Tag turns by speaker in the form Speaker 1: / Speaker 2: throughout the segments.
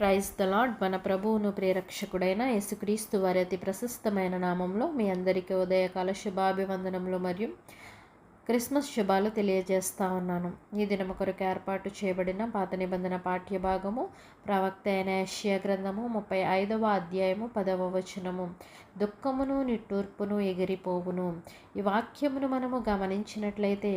Speaker 1: Praise the lord మన ప్రభువును ప్రేరక్షకుడైన యేసుక్రీస్తు వారి అతి ప్రశస్తమైన నామంలో మీ అందరికీ ఉదయకాల శుభాభివందనములు మరియు క్రిస్మస్ శుభాలు తెలియజేస్తా ఉన్నాను. ఈ దినము కొరకు ఏర్పాటు చేయబడిన పాత నిబంధన పాఠ్య భాగము ప్రవక్త అయిన యష్యా గ్రంథము ముప్పై ఐదవ అధ్యాయము పదవ వచనము. దుఃఖమును నిట్టూర్పును ఎగిరిపోవును. ఈ వాక్యమును మనము గమనించినట్లయితే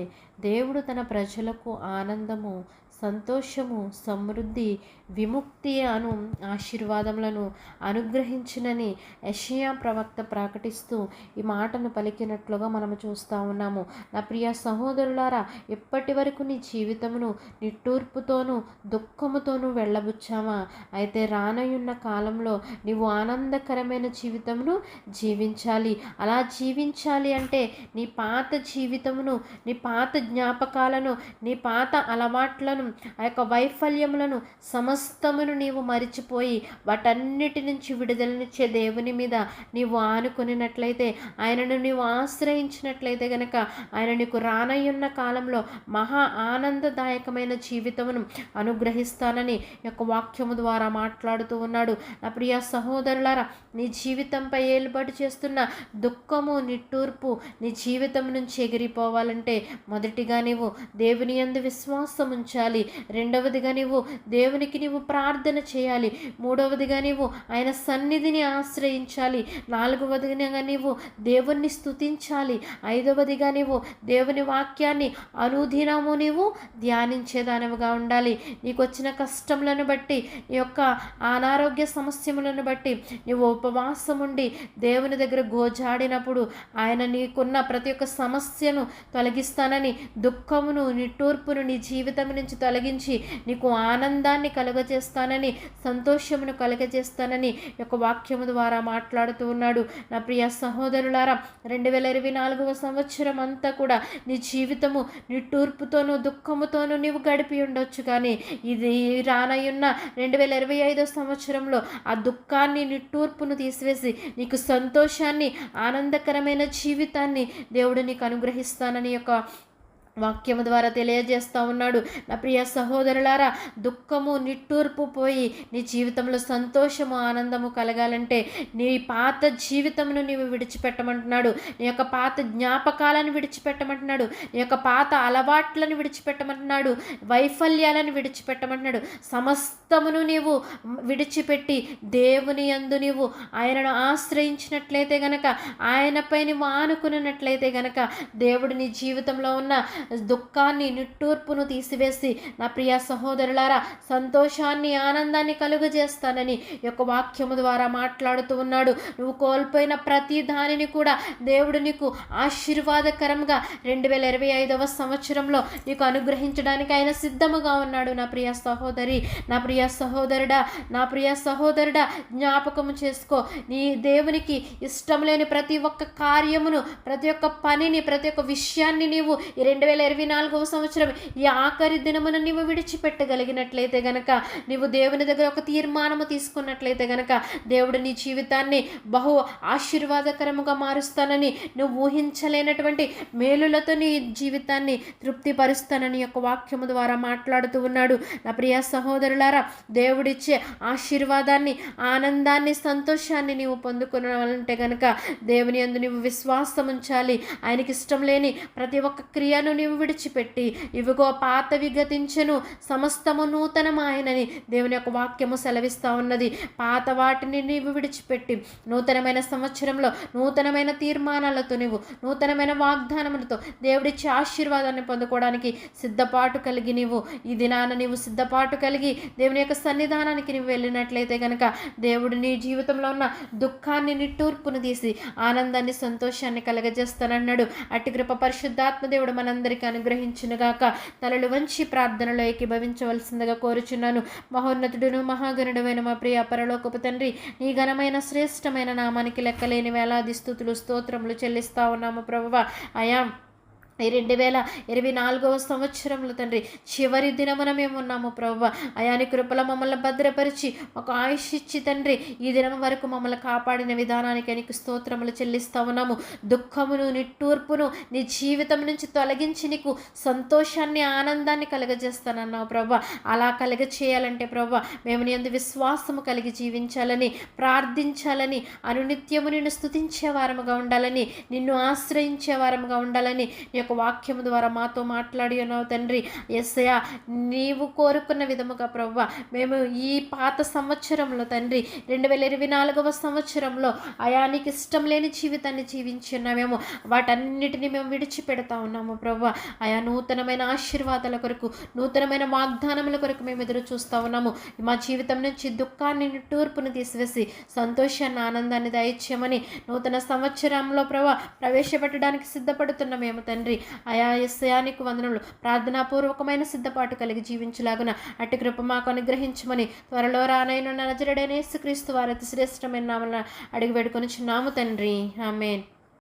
Speaker 1: దేవుడు తన ప్రజలకు ఆనందము సంతోషము సమృద్ధి విముక్తి అను ఆశీర్వాదములను అనుగ్రహించినని యషయా ప్రవక్త ప్రకటిస్తూ ఈ మాటను పలికినట్లుగా మనము చూస్తూ ఉన్నాము. నా ప్రియ సహోదరులారా ఇప్పటి వరకు నీ జీవితమును నిట్టూర్పుతోనూ దుఃఖముతోనూ వెళ్ళబుచ్చామా? అయితే రానయున్న కాలంలో నీవు ఆనందకరమైన జీవితమును జీవించాలి. అలా జీవించాలి అంటే నీ పాత జీవితమును నీ పాత జ్ఞాపకాలను నీ పాత అలవాట్లను ఆ యొక్క వైఫల్యములను సమస్తమును నీవు మరిచిపోయి వాటన్నిటి నుంచి విడుదలనిచ్చే దేవుని మీద నీవు ఆనుకునినట్లయితే ఆయనను నీవు ఆశ్రయించినట్లయితే గనక ఆయన నీకు రానయ్యున్న కాలంలో మహా ఆనందదాయకమైన జీవితమును అనుగ్రహిస్తానని యొక్క వాక్యము ద్వారా మాట్లాడుతూ ఉన్నాడు. నా ప్రియ సహోదరులారా నీ జీవితంపై ఏలుబడి చేస్తున్న దుఃఖము నిట్టూర్పు నీ జీవితం నుంచి ఎగిరిపోవాలంటే మొదటిగా నీవు దేవుని అందు విశ్వాసం ఉంచాలి రెండవదిగా నీవు దేవునికి నీవు ప్రార్థన చేయాలి. మూడవదిగా నీవు ఆయన సన్నిధిని ఆశ్రయించాలి. నాలుగవదిగా నీవు దేవుణ్ణి స్తుతించాలి. ఐదవదిగా నీవు దేవుని వాక్యాన్ని అనుదినము నీవు ధ్యానించేదానివిగా ఉండాలి. నీకు వచ్చిన కష్టములను బట్టి నీ యొక్క అనారోగ్య సమస్యలను బట్టి నీవు ఉపవాసం ఉండి దేవుని దగ్గర గోజాడినప్పుడు ఆయన నీకున్న ప్రతి ఒక్క సమస్యను తొలగిస్తానని దుఃఖమును నిట్టూర్పును నీ జీవితం నుంచి తొలగించి నీకు ఆనందాన్ని కలుగజేస్తానని సంతోషమును కలుగజేస్తానని యొక్క వాక్యము ద్వారా మాట్లాడుతూ ఉన్నాడు. నా ప్రియ సహోదరులారా రెండు వేల ఇరవై నాలుగవ సంవత్సరం అంతా కూడా నీ జీవితము నిట్టూర్పుతోనూ దుఃఖముతోనూ నీవు గడిపి ఉండొచ్చు కానీ ఇది రానయ్యున్న రెండు వేల ఇరవై ఐదో సంవత్సరంలో ఆ దుఃఖాన్ని నిట్టూర్పును తీసివేసి నీకు సంతోషాన్ని ఆనందకరమైన జీవితాన్ని దేవుడు నీకు అనుగ్రహిస్తానని యొక్క వాక్యము ద్వారా తెలియజేస్తూ ఉన్నాడు. నా ప్రియ సహోదరులారా దుఃఖము నిట్టూర్పు పోయి నీ జీవితంలో సంతోషము ఆనందము కలగాలంటే నీ పాత జీవితమును నీవు విడిచిపెట్టమంటున్నాడు. నీ యొక్క పాత జ్ఞాపకాలను విడిచిపెట్టమంటున్నాడు. నీ యొక్క పాత అలవాట్లను విడిచిపెట్టమంటున్నాడు. వైఫల్యాలను విడిచిపెట్టమంటున్నాడు. సమస్తమును నీవు విడిచిపెట్టి దేవుని యందు నీవు ఆయనను ఆశ్రయించినట్లయితే గనక ఆయనపై నువ్వు ఆనుకున్నట్లయితే గనక దేవుడు నీ జీవితంలో ఉన్న దుఃఖాన్ని నిట్టూర్పును తీసివేసి నా ప్రియ సహోదరులారా సంతోషాన్ని ఆనందాన్ని కలుగజేస్తానని యొక్క వాక్యము ద్వారా మాట్లాడుతూ ఉన్నాడు. నువ్వు కోల్పోయిన ప్రతి దానిని కూడా దేవుడు నీకు ఆశీర్వాదకరంగా రెండు వేల ఇరవై ఐదవ సంవత్సరంలో నీకు అనుగ్రహించడానికి ఆయన సిద్ధముగా ఉన్నాడు. నా ప్రియ సహోదరి నా ప్రియ సహోదరుడా నా ప్రియ సహోదరుడా జ్ఞాపకము చేసుకో. నీ దేవునికి ఇష్టం లేని ప్రతి ఒక్క కార్యమును ప్రతి ఒక్క పనిని ప్రతి ఒక్క విషయాన్ని నీవు ఈ రెండు వేల ఇరవై నాలుగవ సంవత్సరం ఈ ఆఖరి దినమున నీవు విడిచిపెట్టగలిగినట్లయితే గనక నీవు దేవుని దగ్గర ఒక తీర్మానము తీసుకున్నట్లయితే గనక దేవుడు నీ జీవితాన్ని బహు ఆశీర్వాదకరముగా మారుస్తానని నువ్వు ఊహించలేనటువంటి మేలులతో నీ జీవితాన్ని తృప్తిపరుస్తానని యొక్క వాక్యము ద్వారా మాట్లాడుతూ ఉన్నాడు. నా ప్రియ సహోదరులారా దేవుడిచ్చే ఆశీర్వాదాన్ని ఆనందాన్ని సంతోషాన్ని నీవు పొందుకున్నావంటే గనక దేవుని అందు నీవు విశ్వాసం ఉంచాలి ఆయనకి ఇష్టం లేని ప్రతి ఒక్క క్రియను నీవు విడిచిపెట్టి ఇవిగో పాతవి విగతించను సమస్తము నూతనమాయనని దేవుని యొక్క వాక్యము సెలవిస్తూ ఉన్నది. పాత వాటిని నీవు విడిచిపెట్టి నూతనమైన సంవత్సరంలో నూతనమైన తీర్మానాలతో నీవు నూతనమైన వాగ్దానములతో దేవుడిచ్చే ఆశీర్వాదాన్ని పొందుకోవడానికి సిద్ధపాటు కలిగి నీవు. ఈ దినాన నీవు సిద్ధపాటు కలిగి దేవుని యొక్క సన్నిధానానికి నీవు వెళ్ళినట్లయితే కనుక దేవుడు నీ జీవితంలో ఉన్న దుఃఖాన్ని నిట్టూర్పును తీసి ఆనందాన్ని సంతోషాన్ని కలగజేస్తానన్నాడు. అట్టి కృప పరిశుద్ధాత్మ దేవుడు మనందరి అందరికీ అనుగ్రహించునుగాక. తలలు వంచి ప్రార్థనలో ఏకీభవించవలసిందిగా కోరుచున్నాను. మహోన్నతుడును మహాగణుడమైన మా ప్రియ పరలోకపు తండ్రి నీ ఘనమైన శ్రేష్టమైన నామానికి లెక్కలేని వేలాది స్థుతులు స్తోత్రములు చెల్లిస్తా ఉన్నాము ప్రభువ. అయాం రెండు వేల ఇరవై నాలుగవ సంవత్సరంలో తండ్రి చివరి దినమున మేము ఉన్నాము ప్రభు అయాని కృపల మమ్మల్ని భద్రపరిచి ఒక ఆయుష్ ఇచ్చి తండ్రి ఈ దినం వరకు మమ్మల్ని కాపాడిన విధానానికి నీకు స్తోత్రములు చెల్లిస్తా ఉన్నాము. దుఃఖమును నిట్టూర్పును నీ జీవితం నుంచి తొలగించి నీకు సంతోషాన్ని ఆనందాన్ని కలగజేస్తానన్నావు ప్రభావ అలా కలగ చేయాలంటే ప్రభు మేము నీ అందు విశ్వాసము కలిగి జీవించాలని ప్రార్థించాలని అనునిత్యము నిన్ను స్తుతించే వారముగా ఉండాలని నిన్ను ఆశ్రయించే వారముగా ఉండాలని నీ యొక్క వాక్యం ద్వారా మాతో మాట్లాడి ఉన్నావు తండ్రి. ఎస్సయ నీవు కోరుకున్న విధముగా ప్రవ్వ మేము ఈ పాత సంవత్సరంలో తండ్రి రెండు వేల ఇరవై నాలుగవ సంవత్సరంలో అయానికి ఇష్టం లేని జీవితాన్ని జీవించి ఉన్నామేమో వాటన్నిటిని మేము విడిచిపెడతా ఉన్నాము ప్రవ్వ. ఆయా నూతనమైన ఆశీర్వాదాల కొరకు నూతనమైన వాగ్దానముల కొరకు మేము ఎదురు చూస్తూ ఉన్నాము. మా జీవితం నుంచి దుఃఖాన్ని తూర్పును తీసివేసి సంతోషాన్ని ఆనందాన్ని దయచేయమని నూతన సంవత్సరంలో ప్రభా ప్రవేశపెట్టడానికి సిద్ధపడుతున్న మేము తండ్రి. ఆయా ఎస్యానికి వందనములు. ప్రార్థనాపూర్వకమైన సిద్ధపాటు కలిగి జీవించలాగున అట్టి కృప మాకు అనుగ్రహించమని త్వరలో రానైన నజరుడైన యేసుక్రీస్తు వారి అతి శ్రేష్టమైన నామన అడిగి వేడుకొని చిన్నాము తండ్రి. ఆమెన్.